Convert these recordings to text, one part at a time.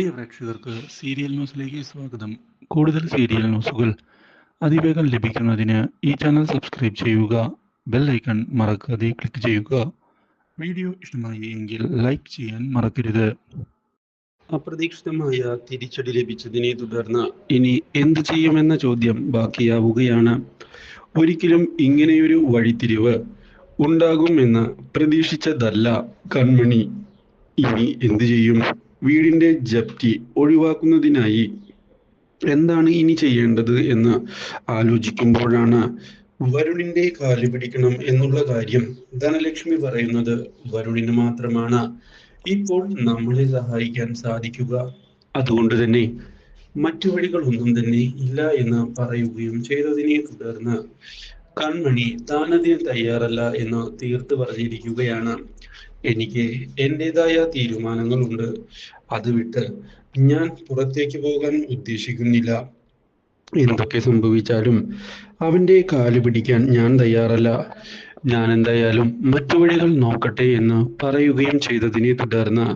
പ്രിയ പ്രേക്ഷകർക്ക് സീരിയൽ ന്യൂസിലേക്ക് സ്വാഗതം. കൂടുതൽ സീരിയൽ ന്യൂസുകൾ അതിവേഗം ലഭിക്കുന്നതിന് ഈ ചാനൽ സബ്സ്ക്രൈബ് ചെയ്യുക ബെൽ ഐക്കൺ മറക്കാതെ ക്ലിക്ക് ചെയ്യുക. വീഡിയോ ഇഷ്ടമായി എങ്കിൽ ലൈക്ക് ചെയ്യാൻ മറക്കരുത്. അപ്രതീക്ഷിതമായ തിരിച്ചടി ലഭിച്ചതിനെ തുടർന്ന് ഇനി എന്ത് ചെയ്യുമെന്ന ചോദ്യം ബാക്കിയാവുകയാണ്. ഒരിക്കലും ഇങ്ങനെയൊരു വഴിത്തിരിവ് ഉണ്ടാകുമെന്ന് പ്രതീക്ഷിച്ചതല്ല കൺമണി. ഇനി എന്തു ചെയ്യും? വീടിന്റെ ജപ്തി ഒഴിവാക്കുന്നതിനായി എന്താണ് ഇനി ചെയ്യേണ്ടത് എന്ന് ആലോചിക്കുമ്പോഴാണ് വരുണിന്റെ കാൽ പിടിക്കണം എന്നുള്ള കാര്യം ധനലക്ഷ്മി പറയുന്നത് വരുണിന് മാത്രമാണ്. ഇപ്പോൾ നമ്മളെ സഹായിക്കാൻ സാധിക്കുക. അതുകൊണ്ട് തന്നെ മറ്റു വഴികളൊന്നും തന്നെ ഇല്ല എന്ന് പറയുകയും ചെയ്തതിനെ തുടർന്ന് കൺമണി താനതിന് തയ്യാറല്ല എന്ന് തീർത്ത് പറഞ്ഞിരിക്കുകയാണ്. എനിക്ക് എന്റെതായ തീരുമാനങ്ങളുണ്ട്. അത് വിട്ട് ഞാൻ പുറത്തേക്ക് പോകാൻ ഉദ്ദേശിക്കുന്നില്ല. എന്തൊക്കെ സംഭവിച്ചാലും അവന്റെ കാൽ പിടിക്കാൻ ഞാൻ തയ്യാറല്ല. ഞാൻ എന്തായാലും മറ്റു വഴികൾ നോക്കട്ടെ എന്ന് പറയുകയും ചെയ്തതിനെ തുടർന്ന്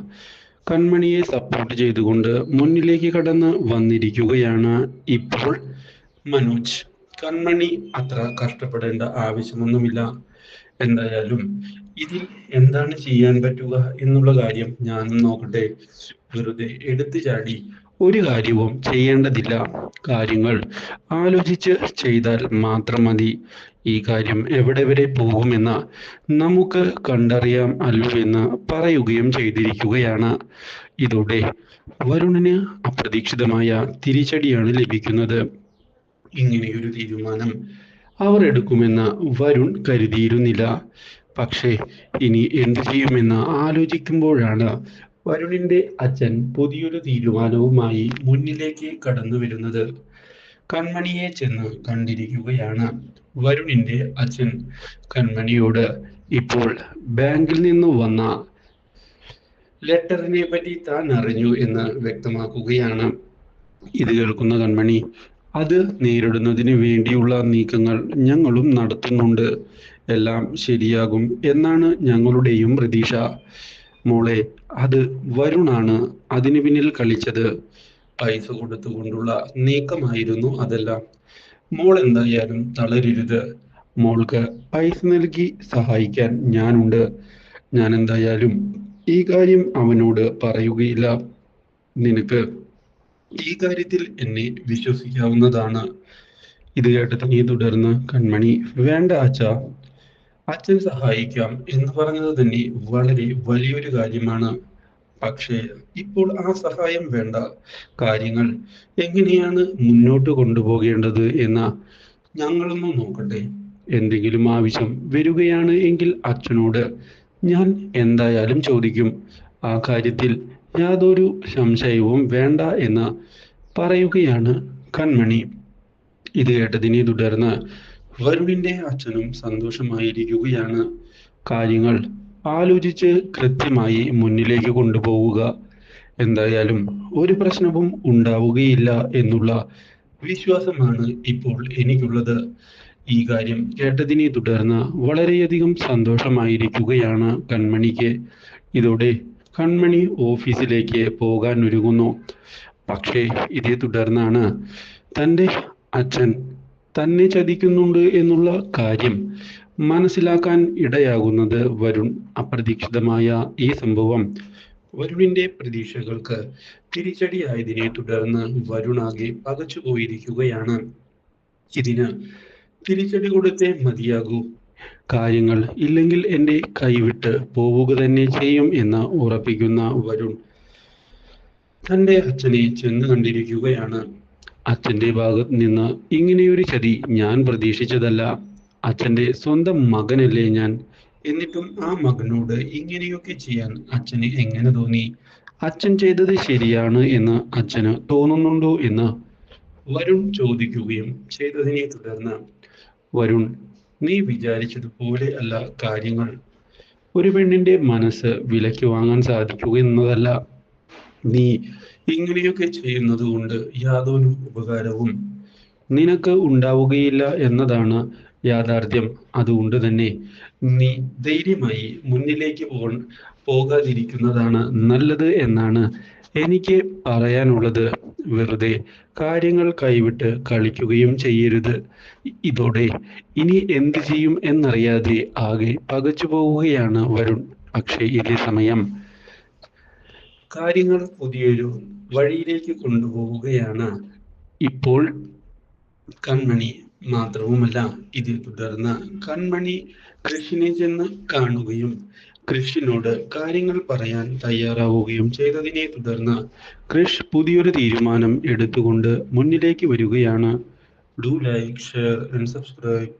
കൺമണിയെ സപ്പോർട്ട് ചെയ്തുകൊണ്ട് മുന്നിലേക്ക് കടന്ന് വന്നിരിക്കുകയാണ് ഇപ്പോൾ മനോജ്. കൺമണി അത്ര കഷ്ടപ്പെടേണ്ട ആവശ്യമൊന്നുമില്ല. എന്തായാലും ഇതിൽ എന്താണ് ചെയ്യാൻ പറ്റുക എന്നുള്ള കാര്യം ഞാൻ നോക്കട്ടെ. വെറുതെ എടുത്തു ചാടി ഒരു കാര്യവും ചെയ്യേണ്ടതില്ല. കാര്യങ്ങൾ ആലോചിച്ച് ചെയ്താൽ മാത്രം മതി. ഈ കാര്യം എവിടെ വരെ പോകുമെന്ന് നമുക്ക് കണ്ടറിയാം അല്ലോ എന്ന് പറയുകയും ചെയ്തിരിക്കുകയാണ്. ഇതോടെ വരുണിന് അപ്രതീക്ഷിതമായ തിരിച്ചടിയാണ് ലഭിക്കുന്നത്. ഇങ്ങനെയൊരു തീരുമാനം അവർ എടുക്കുമെന്ന് വരുൺ കരുതിയിരുന്നില്ല. പക്ഷേ ഇനി എന്തു ചെയ്യുമെന്ന് ആലോചിക്കുമ്പോഴാണ് വരുണിന്റെ അച്ഛൻ പുതിയൊരു തീരുമാനവുമായി മുന്നിലേക്ക് കടന്നു വരുന്നത്. കൺമണിയെ ചെന്ന് കണ്ടിരിക്കുകയാണ് വരുണിന്റെ അച്ഛൻ. കൺമണിയോട് ഇപ്പോൾ ബാങ്കിൽ നിന്ന് വന്ന ലെറ്ററിനെ പറ്റി താൻ അറിഞ്ഞു എന്ന് വ്യക്തമാക്കുകയാണ്. ഇത് കേൾക്കുന്ന കൺമണി അത് നേരിടുന്നതിന് വേണ്ടിയുള്ള നീക്കങ്ങൾ ഞങ്ങളും നടത്തുന്നുണ്ട്. എല്ലാം ശരിയാകും എന്നാണ് ഞങ്ങളുടെയും പ്രതീക്ഷ. മോളെ അത് വരുണാണ് അതിനു പിന്നിൽ കളിച്ചത്. പൈസ കൊടുത്തുകൊണ്ടുള്ള നീക്കമായിരുന്നു അതെല്ലാം. മോൾ എന്തായാലും തളരരുത്. മോൾക്ക് പൈസ നൽകി സഹായിക്കാൻ ഞാനുണ്ട്. ഞാൻ എന്തായാലും ഈ കാര്യം അവനോട് പറയുകയില്ല. നിനക്ക് ഈ കാര്യത്തിൽ എന്നെ വിശ്വസിക്കാവുന്നതാണ്. ഇത് നീ തുടർന്ന് കൺമണി വേണ്ട അച്ഛ അച്ഛൻ സഹായിക്കാം എന്ന് പറഞ്ഞത് തന്നെ വളരെ വലിയൊരു കാര്യമാണ്. പക്ഷേ ഇപ്പോൾ ആ സഹായം വേണ്ട കാര്യങ്ങൾ എങ്ങനെയാണ് മുന്നോട്ട് കൊണ്ടുപോകേണ്ടത് എന്ന ഞങ്ങളൊന്ന് നോക്കട്ടെ. എന്തെങ്കിലും ആവശ്യം വരികയാണ് എങ്കിൽ അച്ഛനോട് ഞാൻ എന്തായാലും ചോദിക്കും. ആ കാര്യത്തിൽ യാതൊരു സംശയവും വേണ്ട എന്ന് പറയുകയാണ് കൺമണി. ഇത് കേട്ടതിനെ തുടർന്ന് വരുണിന്റെ അച്ഛനും സന്തോഷമായിരിക്കുകയാണ്. കാര്യങ്ങൾ ആലോചിച്ച് കൃത്യമായി മുന്നിലേക്ക് കൊണ്ടുപോവുക. എന്തായാലും ഒരു പ്രശ്നവും ഉണ്ടാവുകയില്ല എന്നുള്ള വിശ്വാസമാണ് ഇപ്പോൾ എനിക്കുള്ളത്. ഈ കാര്യം കേട്ടതിനെ തുടർന്ന് വളരെയധികം സന്തോഷമായിരിക്കുകയാണ് കൺമണിക്ക്. ഇതോടെ കൺമണി ഓഫീസിലേക്ക് പോകാൻ ഒരുങ്ങുന്നു. പക്ഷേ ഇതേ തുടർന്നാണ് തന്റെ അച്ഛൻ തന്നെ ചതിക്കുന്നുണ്ട് എന്നുള്ള കാര്യം മനസ്സിലാക്കാൻ ഇടയാകുന്നത് വരുൺ. അപ്രതീക്ഷിതമായ ഈ സംഭവം വരുണിന്റെ പ്രതീക്ഷകൾക്ക് തിരിച്ചടിയായതിനെ തുടർന്ന് വരുണാകെ പകച്ചു പോയിരിക്കുകയാണ് ഇതിന് തിരിച്ചടി കൊടുത്തേ മതിയാകൂ. കാര്യങ്ങൾ ഇല്ലെങ്കിൽ എന്റെ കൈവിട്ട് പോവുക തന്നെ ചെയ്യും എന്ന് ഉറപ്പിക്കുന്ന വരുൺ തന്റെ അച്ഛനെ ചെന്ന് കണ്ടിരിക്കുകയാണ്. അച്ഛന്റെ ഭാഗത്ത് നിന്ന് ഇങ്ങനെയൊരു ചതി ഞാൻ പ്രതീക്ഷിച്ചതല്ല. അച്ഛന്റെ സ്വന്തം മകനല്ലേ ഞാൻ. എന്നിട്ടും ആ മകനോട് ഇങ്ങനെയൊക്കെ ചെയ്യാൻ അച്ഛന് എങ്ങനെ തോന്നി? അച്ഛൻ ചെയ്തത് ശരിയാണ് എന്ന് അച്ഛന് തോന്നുന്നുണ്ടോ എന്ന് വരുൺ ചോദിക്കുകയും ചെയ്തതിനെ തുടർന്ന് വരുൺ നീ വിചാരിച്ചതുപോലെ അല്ല കാര്യങ്ങൾ. ഒരു പെണ്ണിന്റെ മനസ്സ് വിലയ്ക്ക് വാങ്ങാൻ സാധിക്കുക എന്നതല്ല. നീ ഇങ്ങനെയൊക്കെ ചെയ്യുന്നത് കൊണ്ട് യാതൊരു ഉപകാരവും നിനക്ക് ഉണ്ടാവുകയില്ല എന്നതാണ് യാഥാർത്ഥ്യം. അതുകൊണ്ട് തന്നെ നീ ധൈര്യമായി മുന്നിലേക്ക് പോകാതിരിക്കുന്നതാണ് നല്ലത് എന്നാണ് എനിക്ക് പറയാനുള്ളത് വെറുതെ കാര്യങ്ങൾ കൈവിട്ട് കളിക്കുകയും ചെയ്യരുത്. ഇതോടെ ഇനി എന്ത് ചെയ്യും എന്നറിയാതെ ആകെ പകച്ചു പോവുകയാണ് വരുൺ പക്ഷേ ഇതേ സമയം. കാര്യങ്ങൾ പുതിയൊരു വഴിയിലേക്ക് കൊണ്ടുപോവുകയാണ്. ഇപ്പോൾ കൺമണി മാത്രവുമല്ല ഇതിൽ തുടർന്ന് കൺമണി കൃഷിനെ ചെന്ന് കാണുകയും കൃഷിനോട് കാര്യങ്ങൾ പറയാൻ തയ്യാറാവുകയും ചെയ്തതിനെ തുടർന്ന് കൃഷ് പുതിയൊരു തീരുമാനം എടുത്തുകൊണ്ട് മുന്നിലേക്ക് വരികയാണ്. Do like share and subscribe